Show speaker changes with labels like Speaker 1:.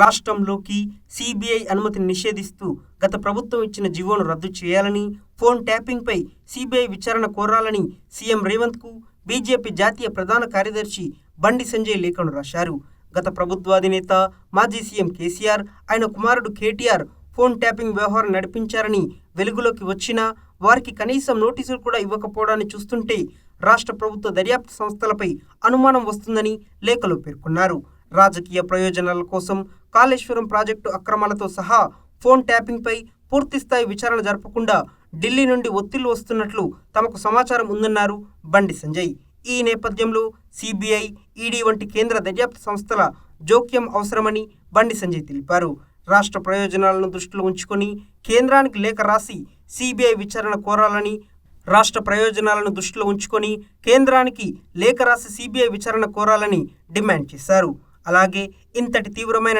Speaker 1: రాష్ట్రంలోకి సిబిఐ అనుమతిని నిషేధిస్తూ గత ప్రభుత్వం ఇచ్చిన జీవోను రద్దు చేయాలని ఫోన్ ట్యాపింగ్పై సిబిఐ విచారణ కోరాలని సీఎం రేవంత్కు బీజేపీ జాతీయ ప్రధాన కార్యదర్శి బండి సంజయ్ లేఖను రాశారు. గత ప్రభుత్వాధినేత మాజీ సీఎం కేసీఆర్ ఆయన కుమారుడు కేటీఆర్ ఫోన్ ట్యాపింగ్ వ్యవహారం నడిపించారని వెలుగులోకి వచ్చినా వారికి కనీసం నోటీసులు కూడా ఇవ్వకపోవడాన్ని చూస్తుంటే రాష్ట్ర ప్రభుత్వ దర్యాప్తు సంస్థలపై అనుమానం వస్తుందని లేఖలో పేర్కొన్నారు. రాజకీయ ప్రయోజనాల కోసం కాళేశ్వరం ప్రాజెక్టు అక్రమాలతో సహా ఫోన్ ట్యాపింగ్పై పూర్తిస్థాయి విచారణ జరపకుండా ఢిల్లీ నుండి ఒత్తిళ్ళు వస్తున్నట్లు తమకు సమాచారం ఉందన్నారు బండి సంజయ్. ఈ నేపథ్యంలో సిబిఐ ఈడీ వంటి కేంద్ర దర్యాప్తు సంస్థల జోక్యం అవసరమని బండి సంజయ్ తెలిపారు. రాష్ట్ర ప్రయోజనాలను దృష్టిలో ఉంచుకొని కేంద్రానికి లేఖ రాసి సిబిఐ విచారణ కోరాలని రాష్ట్ర ప్రయోజనాలను దృష్టిలో ఉంచుకొని కేంద్రానికి లేఖ రాసి సిబిఐ విచారణ కోరాలని డిమాండ్ చేశారు. అలాగే ఇంతటి తీవ్రమైన